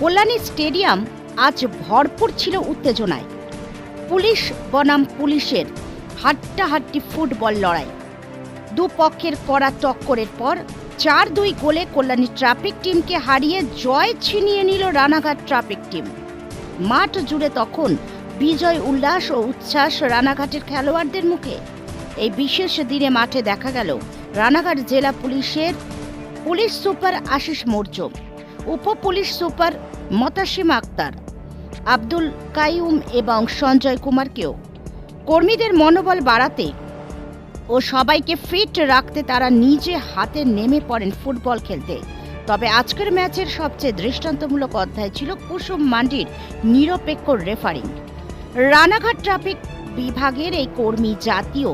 Kalyani stadium আজ ভরপুর ছিল উত্তেজনায়। পুলিশ বনাম পুলিশের হাড্ডাহাড্ডি ফুটবল লড়াই। দুপক্ষের কড়া টক্করের পর চার দুই গোলে কল্যাণী ট্রাফিক টিমকে হারিয়ে জয় ছিনিয়ে নিল রানাঘাট ট্রাফিক টিম। মাঠ জুড়ে তখন বিজয়, উল্লাস ও উচ্ছ্বাস রানাঘাটের খেলোয়াড়দের মুখে। এই বিশেষ দিনে মাঠে দেখা গেল রানাঘাট জেলা পুলিশের পুলিশ সুপার আশিস মৌর্য। উপ পুলিশ সুপার মতাসিম আক্তার, আব্দুল কাইউম এবং সঞ্জয় কুমারকেও কর্মীদের মনোবল বাড়াতে ও সবাইকে ফিট রাখতে তারা নিজে হাতে নেমে পড়েন ফুটবল খেলতে। তবে আজকের ম্যাচের সবচেয়ে দৃষ্টান্তমূলক অধ্যায় ছিল কুসুম মান্ডির নিরপেক্ষ রেফারিং। রানাঘাট ট্রাফিক বিভাগের এই কর্মী জাতীয়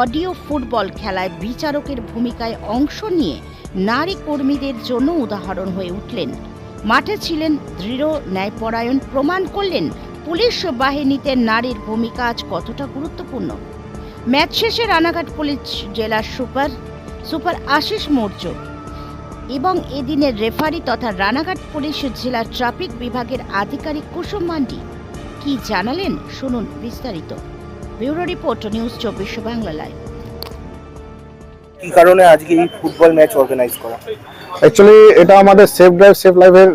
অডিও ফুটবল খেলায় বিচারকের ভূমিকায় অংশ নিয়ে নারী কর্মীদের জন্য উদাহরণ হয়ে উঠলেন। মাঠে ছিলেন দৃঢ় ন্যায়পরায়ণ প্রমাণ করলেন পুলিশ বাহিনীতে নারীর ভূমিকা আজ কতটা গুরুত্বপূর্ণ। ম্যাচ শেষে রানাঘাট পুলিশ জেলার সুপার সুপার আশিস মৌর্য এবং এদিনের রেফারি তথা রানাঘাট পুলিশ জেলার ট্রাফিক বিভাগের আধিকারিক কুসুম মান্ডি। কি জানালেন? শুনুন বিস্তারিত। ব্যুরো রিপোর্ট, নিউজ চব্বিশ বাংলা লাইভ। কি কারণে আজকে এই ফুটবল ম্যাচ অর্গানাইজ করা? অ্যাকচুয়ালি এটা আমাদের সেফ ড্রাইভ সেফ লাইফের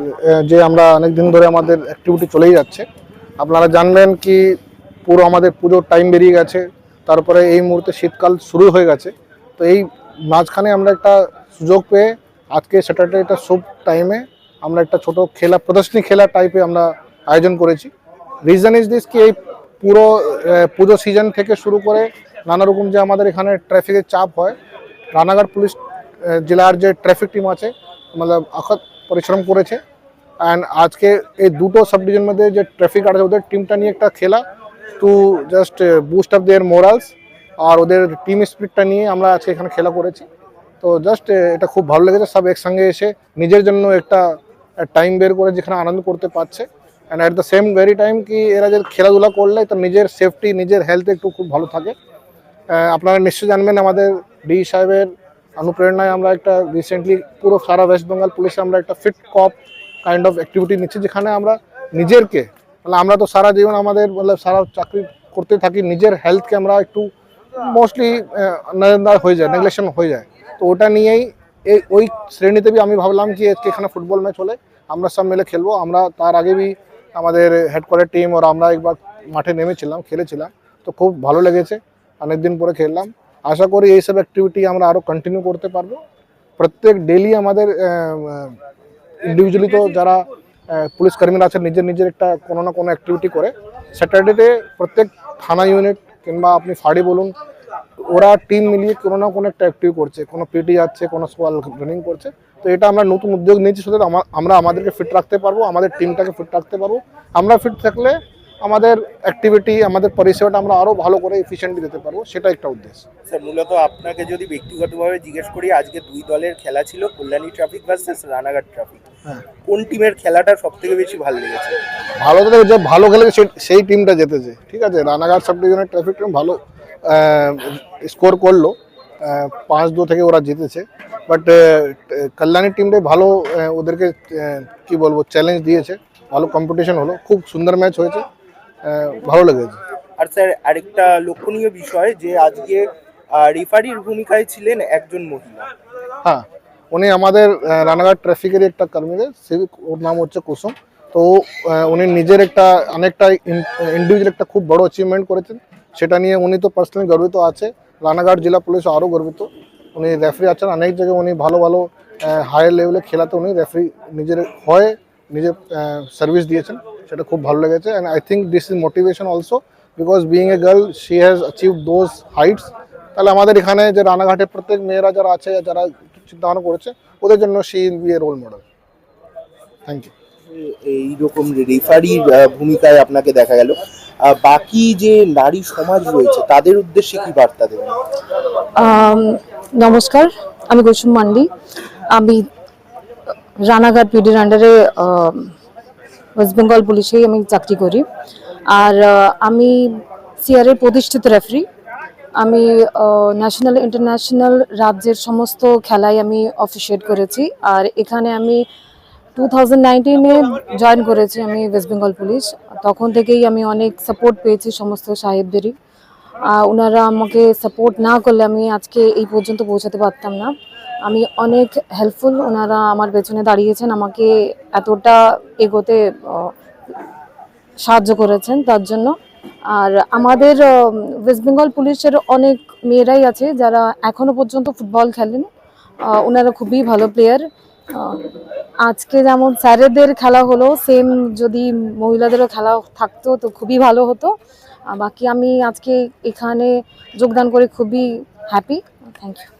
যে আমরা অনেক দিন ধরে আমাদের অ্যাক্টিভিটি চলেই যাচ্ছে। আপনারা জানবেন কি পুরো আমাদের পুজোর টাইম বেরিয়ে গেছে, তারপরে এই মুহূর্তে শীতকাল শুরু হয়ে গেছে। তো এই মাঝখানে আমরা একটা সুযোগ পেয়ে আজকে স্যাটারডে একটা সব টাইমে আমরা একটা ছোট খেলা, প্রদর্শনী খেলা টাইপে আমরা আয়োজন করেছি। রিজন ইজ দিস কি এই পুরো পুজো সিজন থেকে শুরু করে নানা রকম যে আমাদের এখানে ট্রাফিকের চাপ হয় রানাঘাট পুলিশ জেলার যে ট্রাফিক টিম আছে মানে আখত পরিশ্রম করেছে। অ্যান্ড আজকে এই দুটো সাব ডিভিশন মধ্যে যে ট্রাফিক আছে, ওদের টিমটা নিয়ে একটা খেলা to just boost up their morals আর ওদের টিম স্পিরিটটা নিয়ে আমরা আজকে এখানে খেলা করেছি। তো জাস্ট এটা খুব ভালো লেগেছে। সব একসঙ্গে এসে নিজের জন্য একটা টাইম বের করে যেখানে আনন্দ করতে পারছে। And at the same very time কি এরা যে খেলাধুলা করলে, তো নিজের সেফটি নিজের হেলথ একটু খুব ভালো থাকে। আপনারা নিশ্চয়ই জানবেন আমাদের ডি সাহেবের অনুপ্রেরণায় আমরা একটা রিসেন্টলি পুরো সারা ওয়েস্ট বেঙ্গল পুলিশে আমরা একটা fit cop kind of activity নিচ্ছি, যেখানে আমরা নিজেরকে মানে আমরা তো সারা জীবন আমাদের মানে সারা চাকরি করতে থাকি, নিজের হেলথকে আমরা একটু মোস্টলি নজরদার হয়ে যায় নেগলেকশন হয়ে যায়। তো ওটা নিয়েই এই, ওই শ্রেণীতে বি আমি ভাবলাম কি আজকে এখানে ফুটবল ম্যাচ হলে আমরা সব মিলে খেলব। আমরা তার আগে বি আমাদের হেডকোয়ার্টার টিম ওর আমরা একবার মাঠে নেমেছিলাম, খেলেছিলাম। তো খুব ভালো লেগেছে। অনেকদিন পরে খেললাম। আশা করি এইসব অ্যাক্টিভিটি আমরা আরও কন্টিনিউ করতে পারব। প্রত্যেক ডেলি আমাদের ইন্ডিভিজুয়ালি তো যারা পুলিশ কর্মীরা আছেন নিজের নিজের একটা কোনো না কোনো অ্যাক্টিভিটি করে। স্যাটারডেতে প্রত্যেক থানা ইউনিট কিংবা আপনি ফাড়ি বলুন, ওরা টিম মিলিয়ে কোনো না কোনো একটা অ্যাক্টিভ করছে। কোনো পিটি যাচ্ছে, কোনো স্কোয়াল রানিং করছে। তো এটা আমরা নতুন উদ্যোগ নিয়েছি শুধু আমরা আমাদেরকে ফিট রাখতে পারব, আমাদের টিমটাকে ফিট রাখতে পারব। আমরা ফিট থাকলে আমাদের অ্যাক্টিভিটি আমাদের পরিষেবাটা আমরা আরও ভালো করে এফিসিয়েন্টলি দিতে পারব সেটা একটা উদ্দেশ্য। স্যার মূলত আপনাকে যদি ব্যক্তিগতভাবে জিজ্ঞেস করি আজকে দুই দলের খেলা ছিল Kalyani traffic versus Ranaghat traffic হ্যাঁ। কোন টিমের খেলাটা সব থেকে বেশি ভালো লেগেছে? ভালো তো যে ভালো খেলে সেই টিমটা জিতেছে ঠিক আছে? রানাঘাট সাব ডিভিশনের ট্রাফিক টিম ভালো স্কোর করল পাঁচ দু থেকে ওরা জিতেছে। বাট কল্যাণী টিমটাই ভালো ওদেরকে কি বলব চ্যালেঞ্জ দিয়েছে। ভালো কম্পিটিশন হলো খুব সুন্দর ম্যাচ হয়েছে। ভালো লেগেছে। আর স্যার আরেকটা লক্ষণীয় বিষয় যে আজকে রেফারির ভূমিকায় ছিলেন একজন মহিলা। হ্যাঁ উনি আমাদের রানাঘাট ট্রাফিকের একটা কর্মীদের সে ওর নাম হচ্ছে কুসুম। তো উনি নিজের একটা অনেকটা ইন্ডিভিজুয়াল একটা খুব বড় অ্যাচিভমেন্ট করেছেন। সেটা নিয়ে উনি তো পার্সোনালি গর্বিত আছে। রানাঘাট জেলা পুলিশ আরও গর্বিত। উনি রেফারি আছেন। অনেক জায়গায় উনি ভালো ভালো হায়ার লেভেলে খেলাতে উনি রেফারি নিজের হয়ে নিজের সার্ভিস দিয়েছেন। সেটা খুব ভালো লেগেছে and I think this is motivation also because being a girl she has achieve those heights তাহলে আমাদের এখানে যে রানাঘাটের প্রত্যেক মেয়েরা যারা আছে যারা চিন্তা ভাবনা করেছে ওদের জন্য she will be a role model thank you এইরকম রেফারির ভূমিকায় আপনাকে দেখা গেল। বাকি যে নারী সমাজ রয়েছে তাদের উদ্দেশ্যে কি বার্তা দেবেন? নমস্কার আমি কুসুম মান্ডি। আমি রানাঘাট পিডির আন্ডারে ওয়েস্ট বেঙ্গল পুলিশেই আমি চাকরি করি। আর আমি সিআরের প্রতিষ্ঠিত রেফারি আমি ন্যাশনাল ইন্টারন্যাশনাল রাজ্যের সমস্ত খেলায় আমি অফিসিয়েট করেছি। আর এখানে আমি টু থাউজেন্ড জয়েন করেছি আমি ওয়েস্ট বেঙ্গল পুলিশ তখন থেকেই আমি অনেক সাপোর্ট পেয়েছি সমস্ত সাহেবদেরই। ওনারা আমাকে সাপোর্ট না করলে আমি আজকে এই পর্যন্ত পৌঁছাতে পারতাম না। আমি অনেক হেল্পফুল ওনারা আমার পেছনে দাঁড়িয়েছেন, আমাকে এতটা এগোতে সাহায্য করেছেন তার জন্য। আর আমাদের ওয়েস্ট বেঙ্গল পুলিশের অনেক মেয়েরাই আছে যারা এখনও পর্যন্ত ফুটবল খেলেন। ওনারা খুবই ভালো প্লেয়ার আজকে যেমন স্যারেদের খেলা হলো সেম যদি মহিলাদেরও খেলা থাকতো তো খুবই ভালো হতো। বাকি আমি আজকে এখানে যোগদান করে খুবই হ্যাপি থ্যাংক ইউ